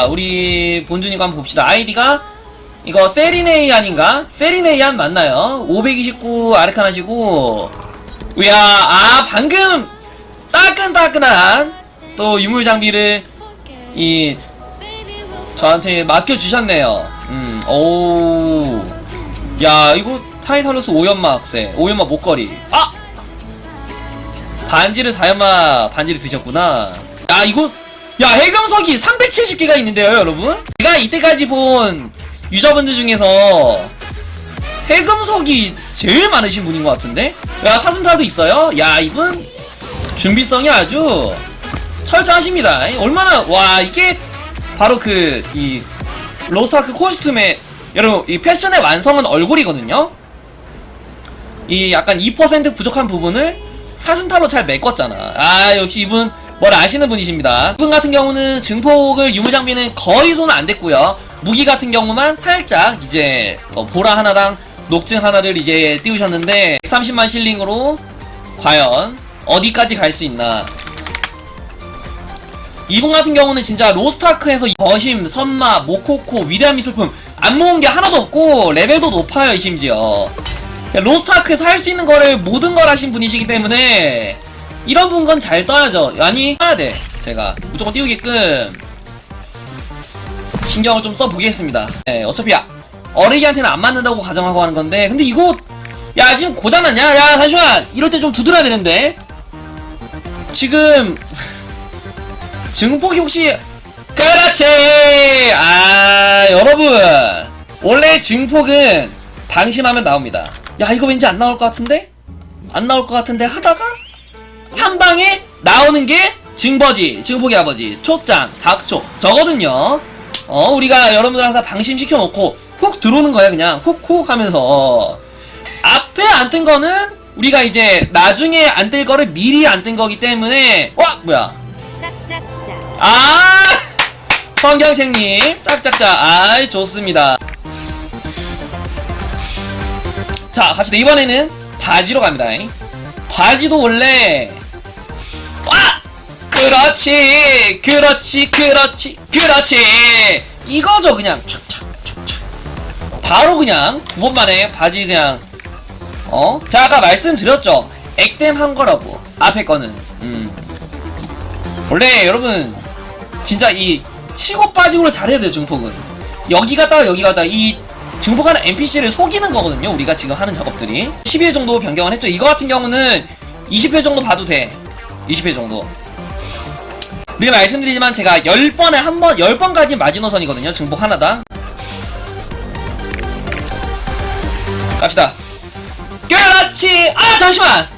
자, 우리 본주님 한번 봅시다. 아이디가 이거 세리네이안인가? 세리네이안 맞나요? 529 아르카나시고 우야, 아, 방금 따끈따끈한 또 유물 장비를 이 저한테 맡겨 주셨네요. 음, 오. 야, 이거 타이탈로스 오연막 세. 오연막 목걸이. 아! 반지를 4연마 반지를 드셨구나. 야, 이거, 야, 해금석이 370개가 있는데요, 여러분? 제가 이때까지 본 유저분들 중에서 해금석이 제일 많으신 분인 것 같은데? 야, 사슴탈도 있어요? 야, 이분 준비성이 아주 철저하십니다. 얼마나, 와, 이게 바로 그, 이, 로스타크 코스튬의, 여러분, 이 패션의 완성은 얼굴이거든요? 이 약간 2% 부족한 부분을 사슴타로 잘 메꿨잖아. 아, 역시 이분 뭘 아시는 분이십니다. 이분 같은 경우는 증폭을 유무장비는 거의 손 안 댔고요. 무기 같은 경우만 살짝 이제 어, 보라 하나랑 녹증 하나를 이제 띄우셨는데 130만 실링으로 과연 어디까지 갈 수 있나 이분 같은 경우는 진짜 로스타크에서 거심, 선마, 모코코, 위대한 미술품 안 모은 게 하나도 없고 레벨도 높아요 심지어 로스타크에서 할 수 있는 거를 모든 걸 하신 분이시기 때문에 이런 분건 잘 떠야죠. 아니 떠야 돼. 제가 무조건 띄우게끔. 신경을 좀 써보겠습니다. 네, 어차피 아- 어리기한테는 안 맞는다고 가정하고 하는 건데 근데 이거 야 지금 고장났냐? 야 잠시만! 이럴 때 좀 두드려야 되는데. 지금 증폭이 혹시 그렇지! 아 여러분! 원래 증폭은 방심하면 나옵니다. 야 이거 왠지 안 나올 것 같은데? 안 나올 것 같은데 하다가 한 방에 나오는 게 증버지 증폭이 아버지 초짱 닥초. 저거든요. 어 우리가 여러분들 항상 방심시켜 놓고 훅 들어오는 거야 그냥. 훅훅 하면서. 앞에 안 뜬 거는 우리가 이제 나중에 안 뜰 거를 미리 안 뜬 거기 때문에 와 뭐야? 짝짝짝. 아! 성경책님 짝짝짝. 아이 좋습니다. 자 갑시다. 이번에는 바지로 갑니다. 바지도 원래 와! 그렇지 그렇지 그렇지 그렇지. 이거죠 그냥. 촥촥촥촥. 바로 그냥 두 번 만에 바지 그냥. 어? 자 아까 말씀드렸죠. 액땜 한 거라고 앞에 거는. 음. 원래 여러분 진짜 이 치고 빠지고를 잘해야 돼요 증폭은. 여기 갔다가 여기 갔다가 이 증폭하는 NPC를 속이는 거거든요 우리가 지금 하는 작업들이. 12회 정도 변경을 했죠. 이거 같은 경우는 20회 정도 봐도 돼 20회 정도. 늘 말씀드리지만 제가 10번에 한 번, 10번까지 마지노선이거든요. 증폭 하나당. 갑시다. 그렇지! 아 잠시만!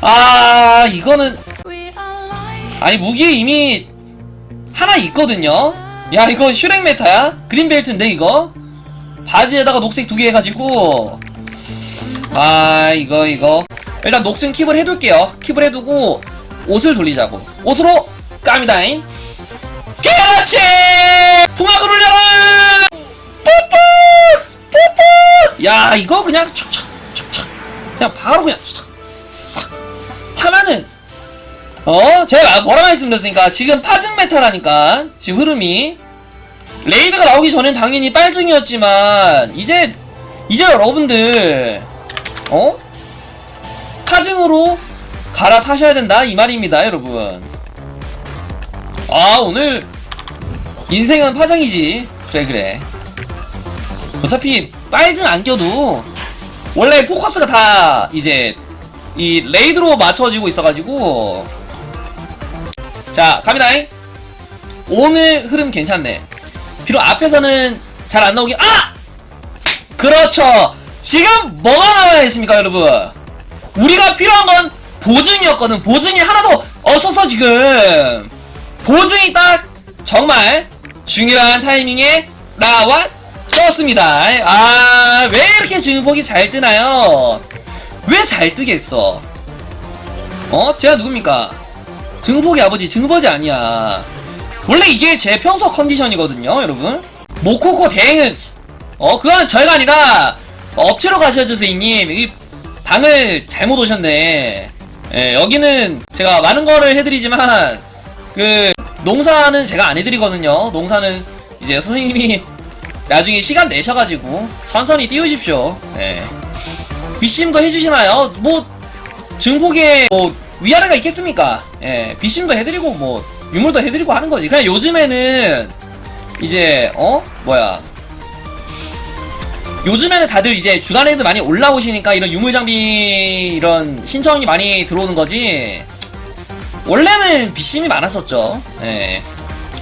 아 이거는 아니 무기 이미 하나 있거든요. 야 이거 슈렉 메타야? 그린벨트인데 이거? 바지에다가 녹색 두 개 해가지고. 아 이거 이거 일단 녹슨 킵을 해둘게요. 킵을 해두고 옷을 돌리자고. 옷으로 까미다잉. 그렇지! 풍악을 울려라! 뽀뽀 뽀뽀 야 이거 그냥 촉촉 촉촉 그냥 바로 그냥 싹 싹. 하면은 어 제가 뭐라 말씀드렸으니까? 지금 파증 메타라니까. 지금 흐름이. 레이드가 나오기 전엔 당연히 빨증이었지만 이제 이제 여러분들. 어 파증으로 갈아타셔야 된다 이 말입니다 여러분. 아 오늘 인생은 파장이지. 그래 그래. 어차피 빨증 안 껴도 원래 포커스가 다 이제 이 레이드로 맞춰지고 있어가지고. 자 갑니다잉. 오늘 흐름 괜찮네. 비록 앞에서는 잘 안 나오긴 아! 그렇죠. 지금 뭐가 나와야 했습니까 여러분 우리가 필요한 건 보증이었거든. 보증이 하나도 없었어 지금. 보증이 딱 정말 중요한 타이밍에 나와 떴습니다. 아 왜 이렇게 증폭이 잘 뜨나요? 왜 잘 뜨겠어? 어? 제가 누굽니까? 증폭이 아버지 증버지 아니야. 원래 이게 제 평소 컨디션이거든요 여러분. 모코코 대행은 어 그거는 저희가 아니라 업체로 가셔야죠 선생님. 이 방을 잘못 오셨네 예, 여기는 제가 많은 거를 해드리지만 그 농사는 제가 안 해드리거든요. 농사는 이제 선생님이 나중에 시간 내셔가지고 천천히 띄우십시오. 네. 비심도 해주시나요? 뭐 증폭에 뭐 위아래가 있겠습니까? 예, 비심도 해드리고 뭐 유물도 해드리고 하는 거지. 그냥 요즘에는 이제 어 뭐야 요즘에는 다들 이제 주간에도 많이 올라오시니까 이런 유물 장비 이런 신청이 많이 들어오는 거지. 원래는 비심이 많았었죠. 예.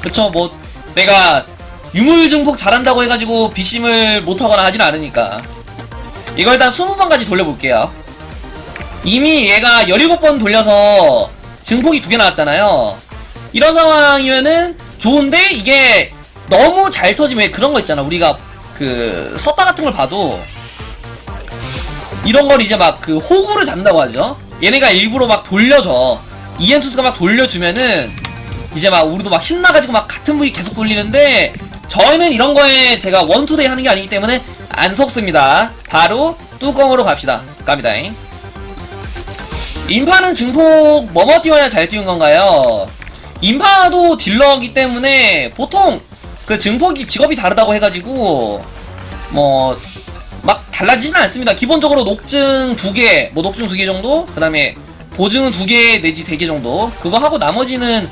그쵸, 뭐, 내가 유물 증폭 잘한다고 해가지고 비심을 못하거나 하진 않으니까. 이걸 일단 20번까지 돌려볼게요. 이미 얘가 17번 돌려서 증폭이 두 개 나왔잖아요. 이런 상황이면은 좋은데 이게 너무 잘 터지면 왜 그런 거 있잖아. 우리가 그 섰다 같은 걸 봐도 이런 걸 이제 막 그 호구를 잡는다고 하죠. 얘네가 일부러 막 돌려줘. 이엔투스가 막 돌려주면은 이제 막 우리도 막 신나가지고 막 같은 부위 계속 돌리는데 저희는 이런 거에 제가 원투데이 하는 게 아니기 때문에 안 속습니다. 바로 뚜껑으로 갑시다. 갑니다. 인파는 증폭 뭐뭐 띄워야 잘 띄운 건가요? 인파도 딜러기 때문에 보통 그 증폭이 직업이 다르다고 해가지고 뭐 막 달라지지는 않습니다. 기본적으로 녹증 두 개, 뭐 녹증 두 개 정도, 그 다음에 보증은 두 개 내지 세 개 정도. 그거 하고 나머지는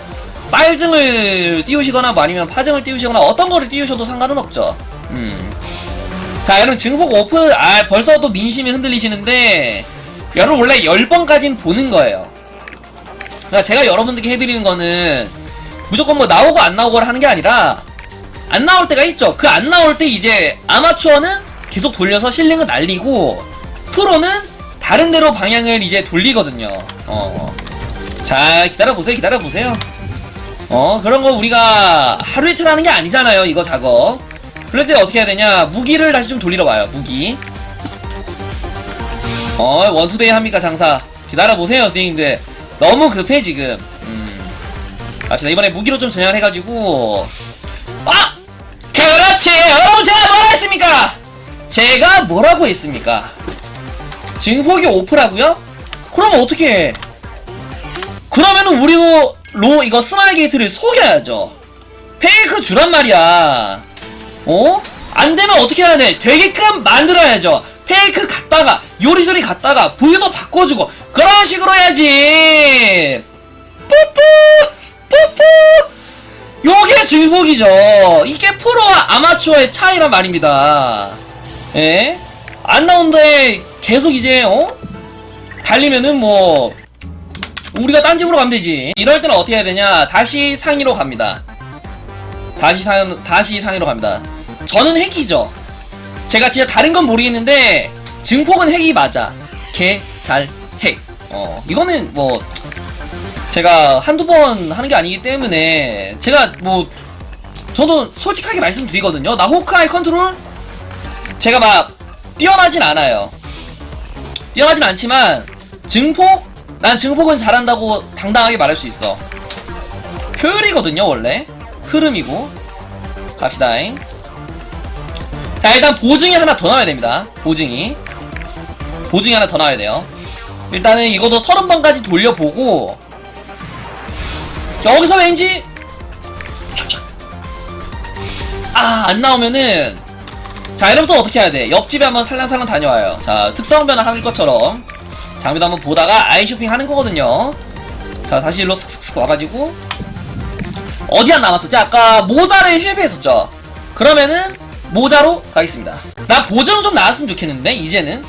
빨증을 띄우시거나 뭐 아니면 파증을 띄우시거나 어떤 거를 띄우셔도 상관은 없죠. 음. 자, 여러분 증폭 오픈, 아, 벌써 또 민심이 흔들리시는데, 여러분 원래 10번까지는 보는 거예요. 그러니까 제가 여러분들께 해드리는 거는 무조건 뭐 나오고 안 나오고를 하는 게 아니라, 안 나올 때가 있죠. 그 안 나올 때 이제 아마추어는 계속 돌려서 실링을 날리고, 프로는 다른 데로 방향을 이제 돌리거든요. 어. 자, 기다려 보세요, 기다려 보세요. 어, 그런 거 우리가 하루 이틀 하는 게 아니잖아요, 이거 작업. 그럴 때 어떻게 해야 되냐? 무기를 다시 좀 돌리러 와요, 무기. 어, 원투데이 합니까, 장사? 기다려 보세요, 선생님들. 너무 급해, 지금. 음. 갑시다. 이번에 무기로 좀 전향을 해가지고. 아! 그렇지! 여러분, 제가 뭐라 했습니까? 제가 뭐라고 했습니까? 증폭이 오프라고요? 그러면 어떻게 해? 그러면은 우리도 로 이거 스마일 게이트를 속여야죠. 페이크 주란 말이야. 어? 안 되면 어떻게 해야 돼? 되게끔 만들어야죠. 페이크 갖다가 요리조리 갖다가 부유도 바꿔주고 그런 식으로 해야지. 뿌뿌 뿌뿌. 요게 증폭이죠. 이게 프로와 아마추어의 차이란 말입니다. 예? 안 나온데 계속 이제 어? 달리면은 뭐 우리가 딴 집으로 가면 되지. 이럴 때는 어떻게 해야 되냐? 다시 상위로 갑니다. 다시 상 다시 상위로 갑니다. 저는 핵이죠. 제가 진짜 다른 건 모르겠는데 증폭은 핵이 맞아. 개 잘 핵. 어 이거는 뭐 제가 한두 번 하는 게 아니기 때문에 제가 뭐 저도 솔직하게 말씀드리거든요. 나 호크아이 컨트롤 제가 막 뛰어나진 않아요. 뛰어나진 않지만 증폭 난 증폭은 잘한다고 당당하게 말할 수 있어. 효율이거든요, 원래. 흐름이고. 갑시다잉. 자, 일단 보증이 하나 더 나와야 됩니다. 보증이. 보증이 하나 더 나와야 돼요. 일단은 이것도 30번까지 돌려보고, 여기서 왠지, 아, 안 나오면은, 자, 이러면 어떻게 해야 돼? 옆집에 한번 살랑살랑 다녀와요. 자, 특성 변화 할 것처럼. 장비도 한번 보다가 아이 쇼핑 하는 거거든요. 자, 다시 일로 슥슥슥 와가지고. 어디 안 남았었지? 아까 모자를 실패했었죠? 그러면은, 모자로 가겠습니다. 나 보증 좀 나왔으면 좋겠는데, 이제는.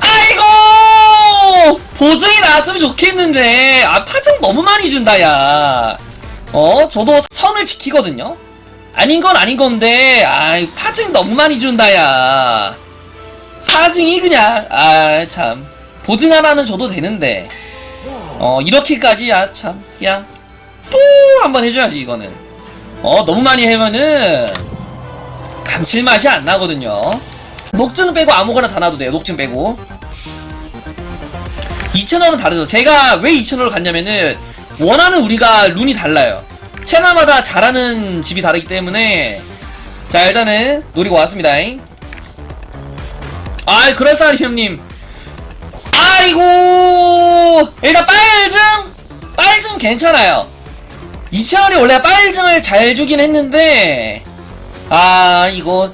아이고! 보증이 나왔으면 좋겠는데, 아, 파증 너무 많이 준다, 야. 어, 저도 선을 지키거든요? 아닌 건 아닌 건데, 아이, 파증 너무 많이 준다, 야. 파증이 그냥, 아, 참. 보증 하나는 줘도 되는데 어 이렇게까지 야참 그냥 뿌 한번 해줘야지 이거는 어 너무 많이 하면은 감칠맛이 안 나거든요 녹증 빼고 아무거나 다 놔도 돼요 녹증 빼고 2채널은 다르죠. 제가 왜 2채널을 갔냐면은 원하는 우리가 룬이 달라요. 채널마다 잘하는 집이 다르기 때문에. 자 일단은 노리고 왔습니다. 아이 그럴싸하니 형님. 아이고! 일단 빨증! 빨증 괜찮아요. 이채널이 원래 빨증을 잘 주긴 했는데 아 이거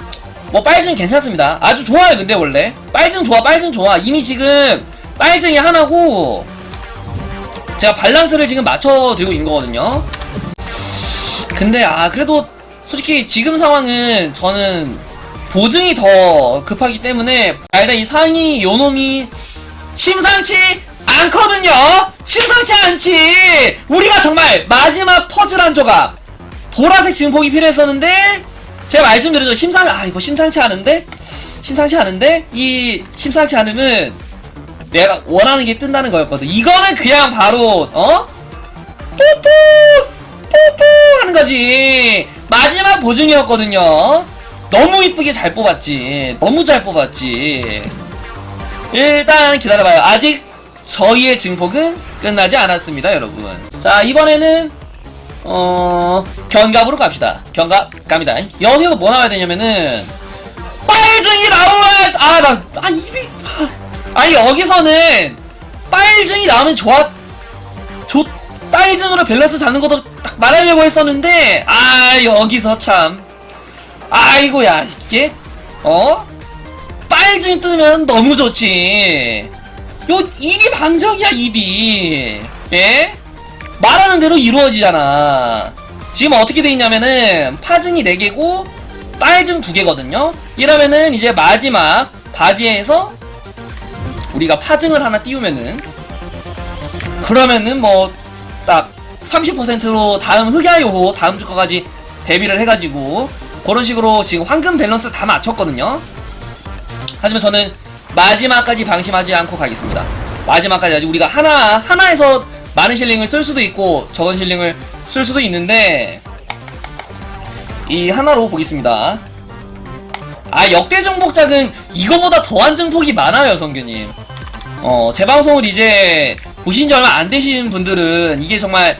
뭐 빨증 괜찮습니다. 아주 좋아요 근데 원래. 빨증 좋아 빨증 좋아. 이미 지금 빨증이 하나고 제가 밸런스를 지금 맞춰드리고 있는 거거든요. 근데 아 그래도 솔직히 지금 상황은 저는 보증이 더 급하기 때문에 일단 이 상위 요놈이 심상치 않거든요. 심상치 않지. 우리가 정말 마지막 퍼즐 한 조각. 보라색 증폭이 필요했었는데 제가 말씀드렸죠. 심상 아 이거 심상치 않은데? 심상치 않은데? 이 심상치 않으면 내가 원하는 게 뜬다는 거였거든. 이거는 그냥 바로 어? 뽀뽀! 뽀뽀! 하는 거지. 마지막 보증이었거든요. 너무 이쁘게 잘 뽑았지. 너무 잘 뽑았지. 일단 기다려봐요. 아직 저희의 증폭은 끝나지 않았습니다 여러분. 자 이번에는 어 견갑으로 갑시다. 견갑 갑니다. 여기서 뭐 나와야 되냐면은 빨증이 나오면 아나 아, 입이 아, 아니 여기서는 빨증이 나오면 좋아 좋 빨증으로 밸런스 잡는 것도 딱 말하려고 했었는데 아 여기서 참. 아이고야 이게 어? 빨증 뜨면 너무 좋지. 요 입이 방정이야 입이. 예? 말하는 대로 이루어지잖아. 지금 어떻게 돼 있냐면은 파증이 4개고 빨증 2개거든요. 이러면은 이제 마지막 바지에서 우리가 파증을 하나 띄우면은 그러면은 뭐 딱 30%로 다음 흑야요 다음 주 거까지 대비를 해가지고 그런 식으로 지금 황금 밸런스 다 맞췄거든요. 하지만 저는 마지막까지 방심하지 않고 가겠습니다. 마지막까지 아직 우리가 하나 하나에서 많은 실링을 쓸 수도 있고 적은 실링을 쓸 수도 있는데 이 하나로 보겠습니다. 아 역대 정복작은 이거보다 더한 정복이 많아요 성규님 어, 제 방송을 이제 보신 지 얼마 안 되신 분들은 이게 정말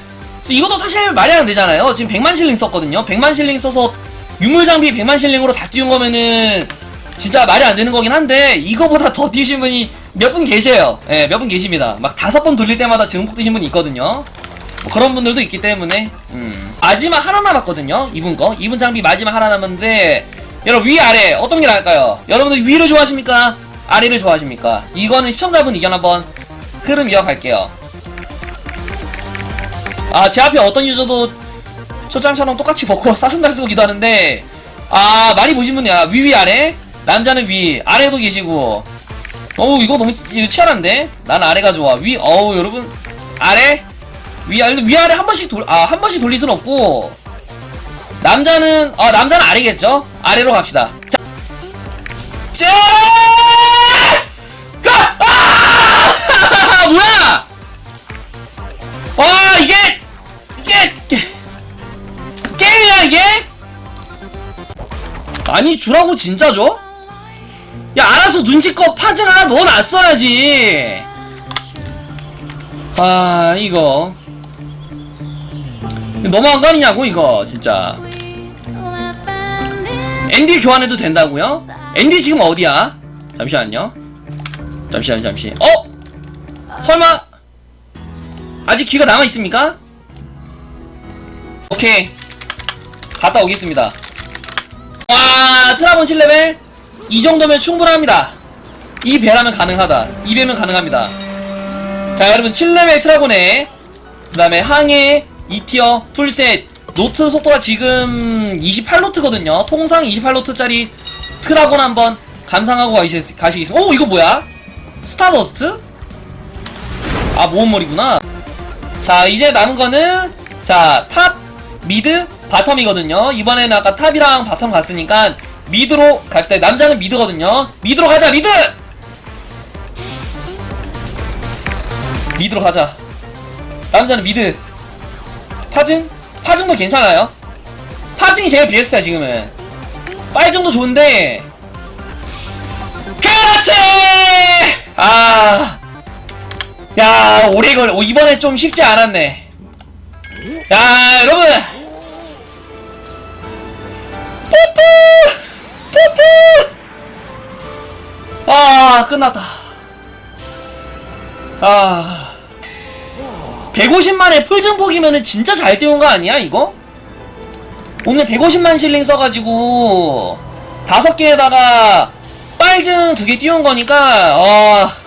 이것도 사실 말이 안 되잖아요. 지금 100만 실링 썼거든요. 100만 실링 써서 유물 장비 100만 실링으로 다 띄운 거면은 진짜 말이 안 되는 거긴 한데 이거보다 더 띄우신 분이 몇 분 계세요. 예, 몇분 계십니다. 막 다섯 번 돌릴 때마다 증폭 뜨신 분이 있거든요. 뭐 그런 분들도 있기 때문에 음. 마지막 하나 남았거든요. 이분 거. 이분 장비 마지막 하나 남았는데 여러분 위 아래 어떤 게 나을까요? 여러분들 위를 좋아하십니까? 아래를 좋아하십니까? 이거는 시청자분 의견 한번 흐름 이어갈게요. 아, 제 앞에 어떤 유저도 초장처럼 똑같이 벗고 사슴달 쓰기도 하는데, 아, 많이 보신 분이야. 위, 위, 아래. 남자는 위, 아래도 계시고. 어우, 이거 너무 이거 치열한데? 난 아래가 좋아. 위, 어우, 여러분. 아래? 위, 아래, 위, 아래 한 번씩 돌, 아, 한 번씩 돌릴 순 없고. 남자는, 아, 남자는 아래겠죠? 아래로 갑시다. 자. 짜! 와, 이게, 이게, 게, 게임이야, 이게? 아니, 주라고 진짜 줘? 야, 알아서 눈치껏 파증 하나 넣어놨어야지. 아, 이거. 너무한 거 아니냐고, 이거, 진짜. 앤디 교환해도 된다고요? 앤디 지금 어디야? 잠시만요. 잠시만요, 잠시. 어? 설마 아직 기가 남아 있습니까? 오케이. 갔다 오겠습니다. 와, 트라본 7레벨 이 정도면 충분합니다. 이 배라면 가능하다. 이 배면 가능합니다. 자, 여러분 7레벨 트라곤에 그 다음에 항해 2티어 풀셋 노트 속도가 지금 28노트거든요. 통상 28노트짜리 트라곤 한번 감상하고 가시, 가시겠습니다. 오, 이거 뭐야? 스타더스트? 아, 모험머리구나. 자, 이제 남은 거는, 자, 탑, 미드, 바텀이거든요. 이번에는 아까 탑이랑 바텀 갔으니까, 미드로 갑시다. 남자는 미드거든요. 미드로 가자, 미드! 미드로 가자. 남자는 미드. 파징? 파징도 괜찮아요. 파징이 제일 베스트야, 지금은. 빨증도 좋은데, 그렇지! 아. 야, 오래 걸, 오, 이번에 좀 쉽지 않았네. 야, 여러분! 뽀뽀! 뽀뽀! 아, 끝났다. 아. 150만에 풀증폭이면은 진짜 잘 띄운 거 아니야 이거? 오늘 150만 실링 써가지고 다섯 개에다가 빨증 두 개 띄운 거니까 어...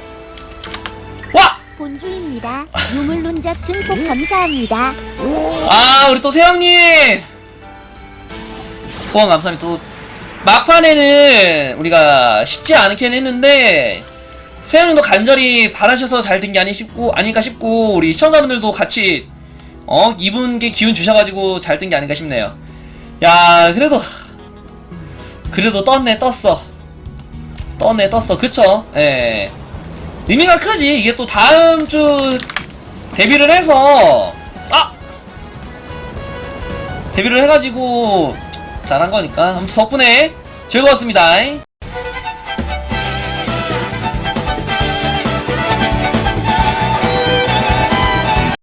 와! 본주입니다. 유물론작 증폭 감사합니다. 아 우리 또 세영님 후원 감사합니다 또 막판에는 우리가 쉽지 않게 했는데 세영님도 간절히 바라셔서 잘 된 게 아니 싶고 아닐까 싶고 우리 시청자분들도 같이 어 이분께 기운 주셔가지고 잘 된 게 아닌가 싶네요 야 그래도 그래도 떴네 떴어 떴네 떴어 그쵸 예 의미가 크지. 이게 또 다음 주 데뷔를 해서 아! 데뷔를 해가지고 잘한 거니까. 아무튼 덕분에 즐거웠습니다